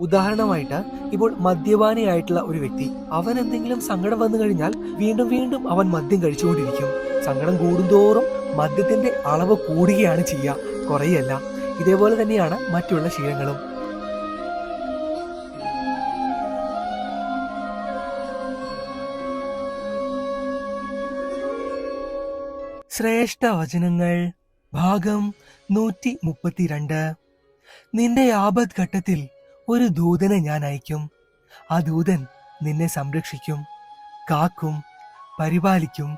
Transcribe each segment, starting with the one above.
ഉദാഹരണമായിട്ട് ഇപ്പോൾ മദ്യപാനിയായിട്ടുള്ള ഒരു വ്യക്തി അവൻ എന്തെങ്കിലും സങ്കടം വന്നു കഴിഞ്ഞാൽ വീണ്ടും വീണ്ടും അവൻ മദ്യം കഴിച്ചുകൊണ്ടിരിക്കും. സങ്കടം കൂടുന്തോറും മദ്യത്തിന്റെ അളവ് കൂടുകയാണ് ചെയ്യുക. കുറയല്ല ഇതേപോലെ തന്നെയാണ് മറ്റുള്ള ശീലങ്ങളും. ശ്രേഷ്ഠ വചനങ്ങൾ ഭാഗം നൂറ്റി മുപ്പത്തിരണ്ട് നിന്റെ ആപത് ഘട്ടത്തിൽ ഒരു ദൂതനെ ഞാൻ അയക്കും. ആ ദൂതൻ നിന്നെ സംരക്ഷിക്കും കാക്കും പരിപാലിക്കും.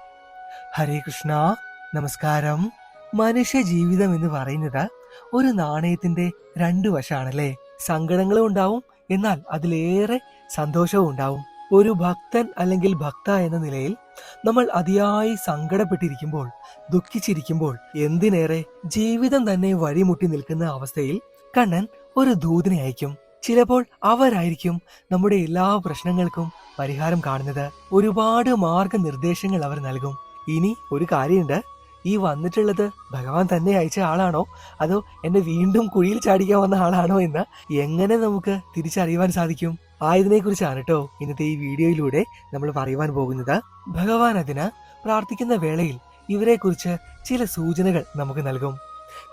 ഹരേ കൃഷ്ണ നമസ്കാരം. മനുഷ്യ ജീവിതം എന്ന് പറയുന്നത് ഒരു നാണയത്തിന്റെ രണ്ടു വശാണല്ലേ? സങ്കടങ്ങളും ഉണ്ടാവും എന്നാൽ അതിലേറെ സന്തോഷവും ഉണ്ടാവും. ഒരു ഭക്തൻ അല്ലെങ്കിൽ ഭക്ത എന്ന നിലയിൽ നമ്മൾ അതിയായി സങ്കടപ്പെട്ടിരിക്കുമ്പോൾ ദുഃഖിച്ചിരിക്കുമ്പോൾ എന്തിനേറെ ജീവിതം തന്നെ വഴിമുട്ടി നിൽക്കുന്ന അവസ്ഥയിൽ കണ്ണൻ ഒരു ദൂതിനെ അയക്കും. ചിലപ്പോൾ അവരായിരിക്കും നമ്മുടെ എല്ലാ പ്രശ്നങ്ങൾക്കും പരിഹാരം കാണുന്നത്. ഒരുപാട് മാർഗനിർദ്ദേശങ്ങൾ അവർ നൽകും. ഇനി ഒരു കാര്യമുണ്ട്. ഈ വന്നിട്ടുള്ളത് ഭഗവാൻ തന്നെ അയച്ച ആളാണോ? അതോ എന്നെ വീണ്ടും കുഴിയിൽ ചാടിക്കാൻ വന്ന ആളാണോ എന്ന് എങ്ങനെ നമുക്ക് തിരിച്ചറിയുവാൻ സാധിക്കും? ആയതിനെ കുറിച്ചാണ് കേട്ടോ ഇന്നത്തെ ഈ വീഡിയോയിലൂടെ നമ്മൾ പറയുവാൻ പോകുന്നത്. ഭഗവാൻ അതിന് പ്രാർത്ഥിക്കുന്ന വേളയിൽ ഇവരെക്കുറിച്ച് ചില സൂചനകൾ നമുക്ക് നൽകും.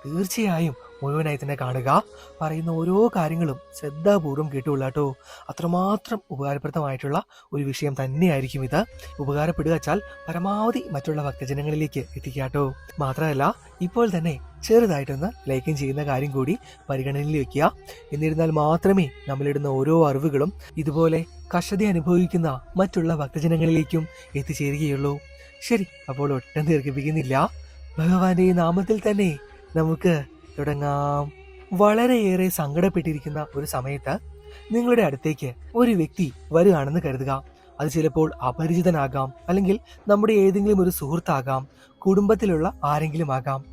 തീർച്ചയായും മുഴുവനായി തന്നെ കാണുക. പറയുന്ന ഓരോ കാര്യങ്ങളും ശ്രദ്ധാപൂർവം കേട്ടുകൊള്ളാട്ടോ അത്രമാത്രം ഉപകാരപ്രദമായിട്ടുള്ള ഒരു വിഷയം തന്നെയായിരിക്കും ഇത്. ഉപകാരപ്പെടുക വെച്ചാൽ പരമാവധി മറ്റുള്ള ഭക്തജനങ്ങളിലേക്ക് എത്തിക്കാട്ടോ മാത്രമല്ല ഇപ്പോൾ തന്നെ ചെറുതായിട്ടൊന്ന് ലൈക്കും ചെയ്യുന്ന കാര്യം കൂടി പരിഗണനയിൽ വെക്കുക. എന്നിരുന്നാൽ മാത്രമേ നമ്മളിടുന്ന ഓരോ അറിവുകളും ഇതുപോലെ കഷതി അനുഭവിക്കുന്ന മറ്റുള്ള ഭക്തജനങ്ങളിലേക്കും എത്തിച്ചേരുകയുള്ളൂ. ശരി അപ്പോൾ ഒട്ടും ദീർഘിപ്പിക്കുന്നില്ല. ഭഗവാന്റെ നാമത്തിൽ തന്നെ നമുക്ക് തുടങ്ങാം വളരെയേറെ സങ്കടപ്പെട്ടിരിക്കുന്ന ഒരു സമയത്ത് നിങ്ങളുടെ അടുത്തേക്ക് ഒരു വ്യക്തി വരികയാണെന്ന് കരുതുക. അത് ചിലപ്പോൾ അപരിചിതനാകാം അല്ലെങ്കിൽ നമ്മുടെ ഏതെങ്കിലും ഒരു സുഹൃത്താകാം കുടുംബത്തിലുള്ള ആരെങ്കിലും ആകാം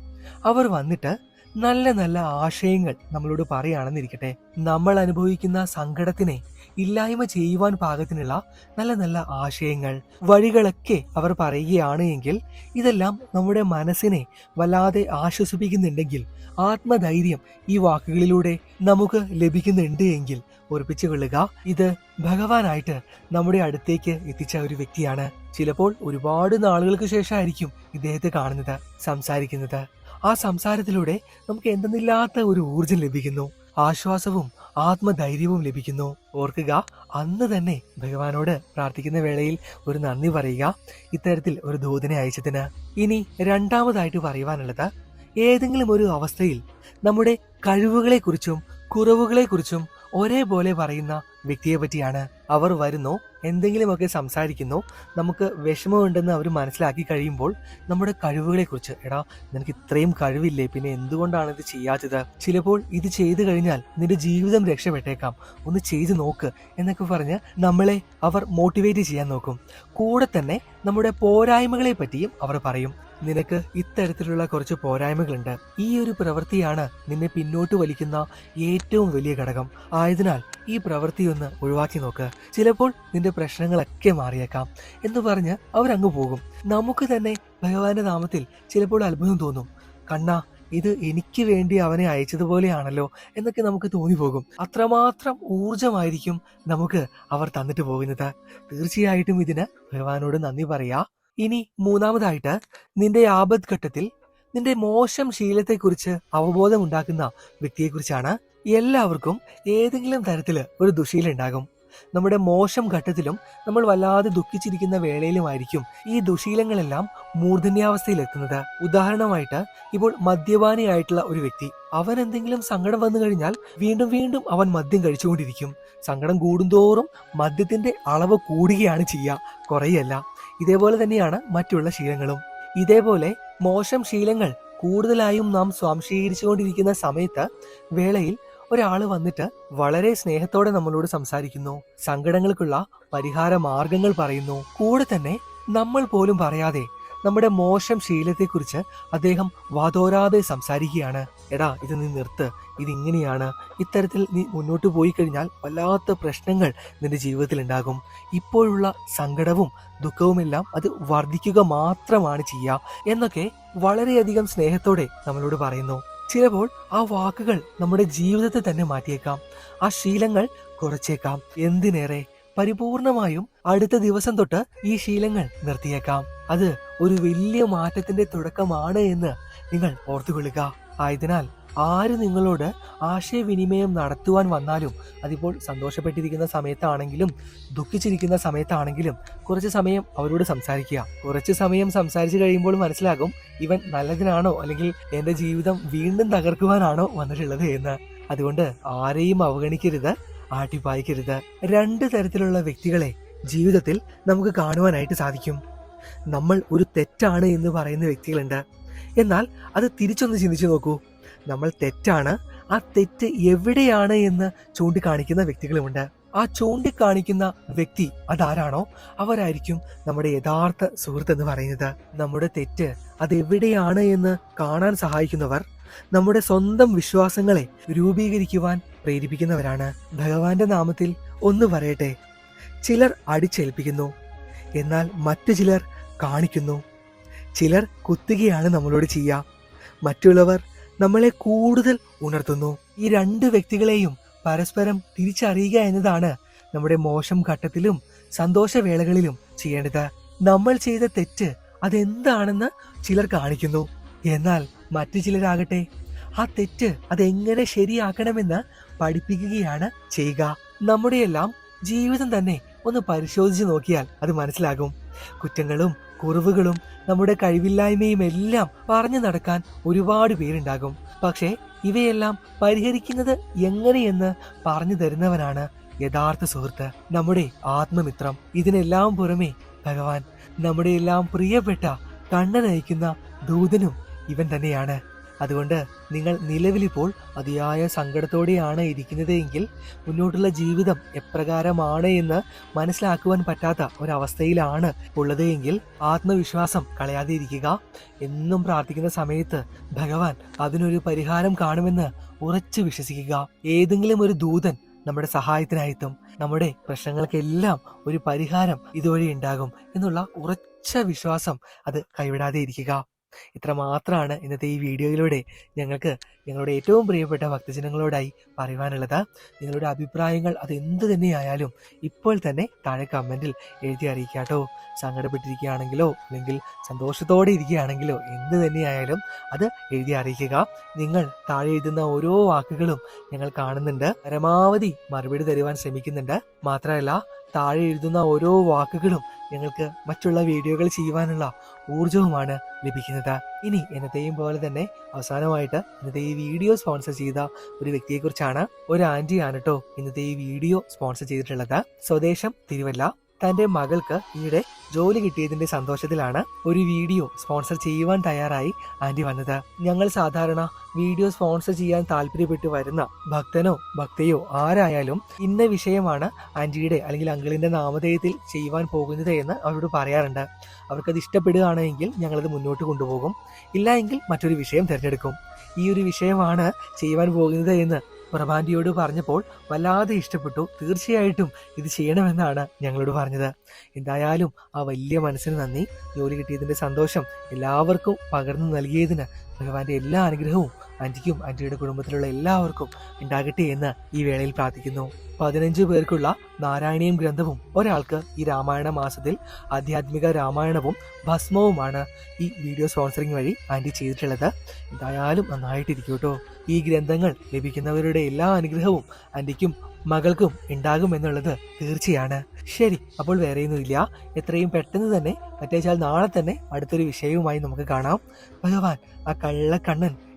അവർ വന്നിട്ട് നല്ല നല്ല ആശയങ്ങൾ നമ്മളോട് പറയുകയാണെന്നിരിക്കട്ടെ. നമ്മൾ അനുഭവിക്കുന്ന സങ്കടത്തിനെ ഇല്ലായ്മ ചെയ്യുവാൻ പാകത്തിനുള്ള നല്ല നല്ല ആശയങ്ങൾ വഴികളൊക്കെ അവർ പറയുകയാണ് എങ്കിൽ ഇതെല്ലാം നമ്മുടെ മനസ്സിനെ വല്ലാതെ ആശ്വസിപ്പിക്കുന്നുണ്ടെങ്കിൽ ആത്മധൈര്യം ഈ വാക്കുകളിലൂടെ നമുക്ക് ലഭിക്കുന്നുണ്ട് എങ്കിൽ ഉറപ്പിച്ചു കൊള്ളുക. ഇത് ഭഗവാനായിട്ട് നമ്മുടെ അടുത്തേക്ക് എത്തിച്ച ഒരു വ്യക്തിയാണ്. ചിലപ്പോൾ ഒരുപാട് നാളുകൾക്ക് ശേഷമായിരിക്കും ഇദ്ദേഹത്തെ കാണുന്നത് സംസാരിക്കുന്നത്. ആ സംസാരത്തിലൂടെ നമുക്ക് എന്തെന്നില്ലാത്ത ഒരു ഊർജം ലഭിക്കുന്നു. ആശ്വാസവും ആത്മധൈര്യവും ലഭിക്കുന്നു. ഓർക്കുക അന്ന് തന്നെ ഭഗവാനോട് പ്രാർത്ഥിക്കുന്ന വേളയിൽ ഒരു നന്ദി പറയുക. ഇത്തരത്തിൽ ഒരു ദൂതനെ അയച്ചതിന് ഇനി രണ്ടാമതായിട്ട് പറയുവാനുള്ളത് ഏതെങ്കിലും ഒരു അവസ്ഥയിൽ നമ്മുടെ കഴിവുകളെക്കുറിച്ചും കുറവുകളെക്കുറിച്ചും ഒരേപോലെ പറയുന്ന വ്യക്തിയെ പറ്റിയാണ് അവർ വരുന്നു എന്തെങ്കിലുമൊക്കെ സംസാരിക്കുന്നു. നമുക്ക് വിഷമമുണ്ടെന്ന് അവർ മനസ്സിലാക്കി കഴിയുമ്പോൾ നമ്മുടെ കഴിവുകളെ കുറിച്ച് എടാ നിനക്ക് ഇത്രയും കഴിവില്ലേ? പിന്നെ എന്തുകൊണ്ടാണ് ഇത് ചെയ്യാത്തത്? ചിലപ്പോൾ ഇത് ചെയ്തു കഴിഞ്ഞാൽ നിന്റെ ജീവിതം രക്ഷപ്പെട്ടേക്കാം. ഒന്ന് ചെയ്തു നോക്ക് എന്നൊക്കെ പറഞ്ഞ് നമ്മളെ അവർ മോട്ടിവേറ്റ് ചെയ്യാൻ നോക്കും. കൂടെ തന്നെ നമ്മുടെ പോരായ്മകളെ പറ്റിയും അവർ പറയും. നിനക്ക് ഇത്തരത്തിലുള്ള കുറച്ച് പോരായ്മകളുണ്ട്. ഈ ഒരു പ്രവൃത്തിയാണ് നിന്നെ പിന്നോട്ട് വലിക്കുന്ന ഏറ്റവും വലിയ ഘടകം. ആയതിനാൽ ഈ പ്രവൃത്തി ഒന്ന് ഒഴിവാക്കി നോക്ക്. ചിലപ്പോൾ നിന്റെ പ്രശ്നങ്ങളൊക്കെ മാറിയേക്കാം എന്ന് പറഞ്ഞ് അവരങ്ങ് പോകും. നമുക്ക് തന്നെ ഭഗവാന്റെ നാമത്തിൽ ചിലപ്പോൾ അത്ഭുതം തോന്നും. കണ്ണ ഇത് എനിക്ക് വേണ്ടി അവനെ അയച്ചതുപോലെയാണല്ലോ എന്നൊക്കെ നമുക്ക് തോന്നിപ്പോകും. അത്രമാത്രം ഊർജമായിരിക്കും നമുക്ക് അവർ തന്നിട്ട് പോകുന്നത്. തീർച്ചയായിട്ടും ഇതിന് ഭഗവാനോട് നന്ദി പറയാ. ഇനി മൂന്നാമതായിട്ട് നിന്റെ ആപത് ഘട്ടത്തിൽ നിന്റെ മോശം ശീലത്തെക്കുറിച്ച് അവബോധം ഉണ്ടാക്കുന്ന വ്യക്തിയെക്കുറിച്ചാണ് എല്ലാവർക്കും ഏതെങ്കിലും തരത്തിൽ ഒരു ദുശീലുണ്ടാകും നമ്മുടെ മോശം ഘട്ടത്തിലും നമ്മൾ വല്ലാതെ ദുഃഖിച്ചിരിക്കുന്ന വേളയിലുമായിരിക്കും ഈ ദുശീലങ്ങളെല്ലാം മൂർധന്യാവസ്ഥയിലെത്തുന്നത്. ഉദാഹരണമായിട്ട് ഇപ്പോൾ മദ്യപാനിയായിട്ടുള്ള ഒരു വ്യക്തി. അവൻ എന്തെങ്കിലും സങ്കടം വന്നു കഴിഞ്ഞാൽ വീണ്ടും വീണ്ടും അവൻ മദ്യം കഴിച്ചുകൊണ്ടിരിക്കും. സങ്കടം കൂടുന്തോറും മദ്യത്തിന്റെ അളവ് കൂടുകയാണ് ചെയ്യുക. കുറയല്ല. ഇതേപോലെ തന്നെയാണ് മറ്റുള്ള ശീലങ്ങളും. ഇതേപോലെ മോശം ശീലങ്ങൾ കൂടുതലായും നാം സ്വാംശീകരിച്ചുകൊണ്ടിരിക്കുന്ന സമയത്ത് വേളയിൽ ഒരാൾ വന്നിട്ട് വളരെ സ്നേഹത്തോടെ നമ്മളോട് സംസാരിക്കുന്നു. സങ്കടങ്ങൾക്കുള്ള പരിഹാര മാർഗങ്ങൾ പറയുന്നു. കൂടെ തന്നെ നമ്മൾ പോലും പറയാതെ നമ്മുടെ മോശം ശീലത്തെക്കുറിച്ച് അദ്ദേഹം വാതോരാതെ സംസാരിക്കുകയാണ്. എടാ ഇത് നീ നിർത്ത്. ഇതിങ്ങനെയാണ്. ഇത്തരത്തിൽ നീ മുന്നോട്ട് പോയി കഴിഞ്ഞാൽ വല്ലാത്ത പ്രശ്നങ്ങൾ നിന്റെ ജീവിതത്തിൽ ഉണ്ടാകും ഇപ്പോഴുള്ള സങ്കടവും ദുഃഖവുമെല്ലാം അത് വർദ്ധിക്കുക മാത്രമാണ് ചെയ്യുക എന്നൊക്കെ വളരെയധികം സ്നേഹത്തോടെ നമ്മളോട് പറയുന്നു. ചിലപ്പോൾ ആ വാക്കുകൾ നമ്മുടെ ജീവിതത്തെ തന്നെ മാറ്റിയേക്കാം. ആ ശീലങ്ങൾ കുറച്ചേക്കാം. എന്തിനേറെ? പരിപൂർണമായും അടുത്ത ദിവസം തൊട്ട് ഈ ശീലങ്ങൾ നിർത്തിയേക്കാം. അത് ഒരു വലിയ മാറ്റത്തിന്റെ തുടക്കമാണ് എന്ന് നിങ്ങൾ ഓർത്തുകൊള്ളുക ആയതിനാൽ ആര് നിങ്ങളോട് ആശയവിനിമയം നടത്തുവാൻ വന്നാലും അതിപ്പോൾ സന്തോഷപ്പെട്ടിരിക്കുന്ന സമയത്താണെങ്കിലും ദുഃഖിച്ചിരിക്കുന്ന സമയത്താണെങ്കിലും കുറച്ച് സമയം അവരോട് സംസാരിക്കുക. കുറച്ച് സമയം സംസാരിച്ചു കഴിയുമ്പോൾ മനസ്സിലാകും ഇവൻ നല്ലതിനാണോ അല്ലെങ്കിൽ എന്റെ ജീവിതം വീണ്ടും തകർക്കുവാനാണോ വന്നിട്ടുള്ളത് എന്ന്. അതുകൊണ്ട് ആരെയും അവഗണിക്കരുത് ആട്ടിപ്പായിക്കരുത്. രണ്ട് തരത്തിലുള്ള വ്യക്തികളെ ജീവിതത്തിൽ നമുക്ക് കാണുവാനായിട്ട് സാധിക്കും. നമ്മൾ ഒരു തെറ്റാണ് എന്ന് പറയുന്ന വ്യക്തികളുണ്ട്. എന്നാൽ അത് തിരിച്ചൊന്ന് ചിന്തിച്ചു നോക്കൂ. നമ്മൾ തെറ്റാണ് ആ തെറ്റ് എവിടെയാണ് എന്ന് ചൂണ്ടിക്കാണിക്കുന്ന വ്യക്തികളുമുണ്ട്. ആ ചൂണ്ടിക്കാണിക്കുന്ന വ്യക്തി അതാരാണോ? അവരായിരിക്കും നമ്മുടെ യഥാർത്ഥ സുഹൃത്ത് എന്ന് പറയുന്നത്. നമ്മുടെ തെറ്റ് അതെവിടെയാണ് എന്ന് കാണാൻ സഹായിക്കുന്നവർ നമ്മുടെ സ്വന്തം വിശ്വാസങ്ങളെ രൂപീകരിക്കുവാൻ പ്രേരിപ്പിക്കുന്നവരാണ്. ഭഗവാന്റെ നാമത്തിൽ ഒന്ന് പറയട്ടെ. ചിലർ അടിച്ചേൽപ്പിക്കുന്നു എന്നാൽ മറ്റു ചിലർ കാണിക്കുന്നു. ചിലർ കുത്തുകയാണ് നമ്മളോട് ചെയ്യുക മറ്റുള്ളവർ നമ്മളെ കൂടുതൽ ഉണർത്തുന്നു. ഈ രണ്ട് വ്യക്തികളെയും പരസ്പരം തിരിച്ചറിയുക എന്നതാണ് നമ്മുടെ മോശം ഘട്ടത്തിലും സന്തോഷവേളകളിലും ചെയ്യേണ്ടത്. നമ്മൾ ചെയ്ത തെറ്റ് അതെന്താണെന്ന് ചിലർ കാണിക്കുന്നു. എന്നാൽ മറ്റു ചിലരാകട്ടെ ആ തെറ്റ് അതെങ്ങനെ ശരിയാക്കണമെന്ന് പഠിപ്പിക്കുകയാണ് ചെയ്യുക. നമ്മുടെയെല്ലാം ജീവിതം തന്നെ ഒന്ന് പരിശോധിച്ച് നോക്കിയാൽ അത് മനസ്സിലാകും. കുറ്റങ്ങളും കുറവുകളും നമ്മുടെ കഴിവില്ലായ്മയും എല്ലാം പറഞ്ഞു നടക്കാൻ ഒരുപാട് പേരുണ്ടാകും. പക്ഷേ ഇവയെല്ലാം പരിഹരിക്കുന്നത് എങ്ങനെയെന്ന് പറഞ്ഞു തരുന്നവനാണ് യഥാർത്ഥ സുഹൃത്ത് നമ്മുടെ ആത്മമിത്രം. ഇതിനെല്ലാം പുറമെ ഭഗവാൻ നമ്മുടെ എല്ലാം പ്രിയപ്പെട്ട കണ്ണനയക്കുന്ന ദൂതനും ഇവൻ തന്നെയാണ്. അതുകൊണ്ട് നിങ്ങൾ നിലവിലിപ്പോൾ അതിയായ സങ്കടത്തോടെയാണ് ഇരിക്കുന്നത് എങ്കിൽ മുന്നോട്ടുള്ള ജീവിതം എപ്രകാരമാണ് എന്ന് മനസ്സിലാക്കുവാൻ പറ്റാത്ത ഒരവസ്ഥയിലാണ് ഉള്ളത് എങ്കിൽ ആത്മവിശ്വാസം കളയാതെ ഇരിക്കുക എന്നും പ്രാർത്ഥിക്കുന്ന സമയത്ത് ഭഗവാൻ അതിനൊരു പരിഹാരം കാണുമെന്ന് ഉറച്ചു വിശ്വസിക്കുക. ഏതെങ്കിലും ഒരു ദൂതൻ നമ്മുടെ സഹായത്തിനായെത്തും നമ്മുടെ പ്രശ്നങ്ങൾക്കെല്ലാം ഒരു പരിഹാരം ഇതുവഴി ഉണ്ടാകും എന്നുള്ള ഉറച്ച വിശ്വാസം അത് കൈവിടാതെ ഇരിക്കുക. ഇത്ര മാത്രമാണ് ഇന്നത്തെ ഈ വീഡിയോയിലൂടെ ഞങ്ങൾക്ക് ഞങ്ങളുടെ ഏറ്റവും പ്രിയപ്പെട്ട ഭക്തജനങ്ങളോടായി പറയുവാനുള്ളത്. നിങ്ങളുടെ അഭിപ്രായങ്ങൾ അത് എന്ത് തന്നെയായാലും ഇപ്പോൾ തന്നെ താഴെ കമന്റിൽ എഴുതി അറിയിക്കാട്ടോ സങ്കടപ്പെട്ടിരിക്കുകയാണെങ്കിലോ അല്ലെങ്കിൽ സന്തോഷത്തോടെ ഇരിക്കുകയാണെങ്കിലോ എന്ത് തന്നെയായാലും അത് എഴുതി അറിയിക്കുക. നിങ്ങൾ താഴെ എഴുതുന്ന ഓരോ വാക്കുകളും ഞങ്ങൾ കാണുന്നുണ്ട്. പരമാവധി മറുപടി തരുവാൻ ശ്രമിക്കുന്നുണ്ട്. മാത്രമല്ല താഴെ എഴുതുന്ന ഓരോ വാക്കുകളും ഞങ്ങൾക്ക് മറ്റുള്ള വീഡിയോകൾ ചെയ്യുവാനുള്ള ഊർജവുമാണ് ലഭിക്കുന്നത്. ഇനി എന്നത്തെയും പോലെ തന്നെ അവസാനമായിട്ട് ഇന്നത്തെ ഈ വീഡിയോ സ്പോൺസർ ചെയ്ത ഒരു വ്യക്തിയെക്കുറിച്ചാണ് ഒരു ആന്റിയാണ് കേട്ടോ ഇന്നത്തെ ഈ വീഡിയോ സ്പോൺസർ ചെയ്തിട്ടുള്ളത്. സ്വദേശം തിരുവല്ല. തന്റെ മകൾക്ക് ഈയിടെ ജോലി കിട്ടിയതിന്റെ സന്തോഷത്തിലാണ് ഒരു വീഡിയോ സ്പോൺസർ ചെയ്യുവാൻ തയ്യാറായി ആന്റി വന്നത്. ഞങ്ങൾ സാധാരണ വീഡിയോ സ്പോൺസർ ചെയ്യാൻ താല്പര്യപ്പെട്ട് വരുന്ന ഭക്തനോ ഭക്തയോ ആരായാലും ഇന്ന വിഷയമാണ് ആന്റിയുടെ അല്ലെങ്കിൽ അങ്കിളിന്റെ നാമധേയത്തിൽ ചെയ്യുവാൻ പോകുന്നത് എന്ന് അവരോട് പറയാറുണ്ട്. അവർക്കത് ഇഷ്ടപ്പെടുകയാണെങ്കിൽ ഞങ്ങളത് മുന്നോട്ട് കൊണ്ടുപോകും. ഇല്ല എങ്കിൽ മറ്റൊരു വിഷയം തിരഞ്ഞെടുക്കും. ഈ ഒരു വിഷയമാണ് ചെയ്യുവാൻ പോകുന്നത് എന്ന് പ്രഭാന്റിയോട് പറഞ്ഞപ്പോൾ വല്ലാതെ ഇഷ്ടപ്പെട്ടു. തീർച്ചയായിട്ടും ഇത് ചെയ്യണമെന്നാണ് ഞങ്ങളോട് പറഞ്ഞത്. എന്തായാലും ആ വലിയ മനസ്സിന് നന്ദി. ജോലി കിട്ടിയതിന്റെ സന്തോഷം എല്ലാവർക്കും പകർന്നു നൽകിയതിന് ഭഗവാന്റെ എല്ലാ അനുഗ്രഹവും ആന്റിക്കും ആന്റിയുടെ കുടുംബത്തിലുള്ള എല്ലാവർക്കും ഉണ്ടാകട്ടെ എന്ന് ഈ വേളയിൽ പ്രാർത്ഥിക്കുന്നു. പതിനഞ്ച് പേർക്കുള്ള നാരായണീയം ഗ്രന്ഥവും ഒരാൾക്ക് ഈ രാമായണ മാസത്തിൽ ആധ്യാത്മിക രാമായണവും ഭസ്മവുമാണ് ഈ വീഡിയോ സ്പോൺസറിങ് വഴി ആന്റി ചെയ്തിട്ടുള്ളത്. എന്തായാലും നന്നായിട്ടിരിക്കും കേട്ടോ ഈ ഗ്രന്ഥങ്ങൾ ലഭിക്കുന്നവരുടെ എല്ലാ അനുഗ്രഹവും ആന്റിക്കും മകൾക്കും ഉണ്ടാകും എന്നുള്ളത് തീർച്ചയാണ്. ശരി അപ്പോൾ വേറെയൊന്നുമില്ല. എത്രയും പെട്ടെന്ന് തന്നെ മറ്റേച്ചാൽ നാളെ തന്നെ അടുത്തൊരു വിഷയവുമായി നമുക്ക് കാണാം. ഭഗവാൻ ആ കള്ളക്കണ്ണൻ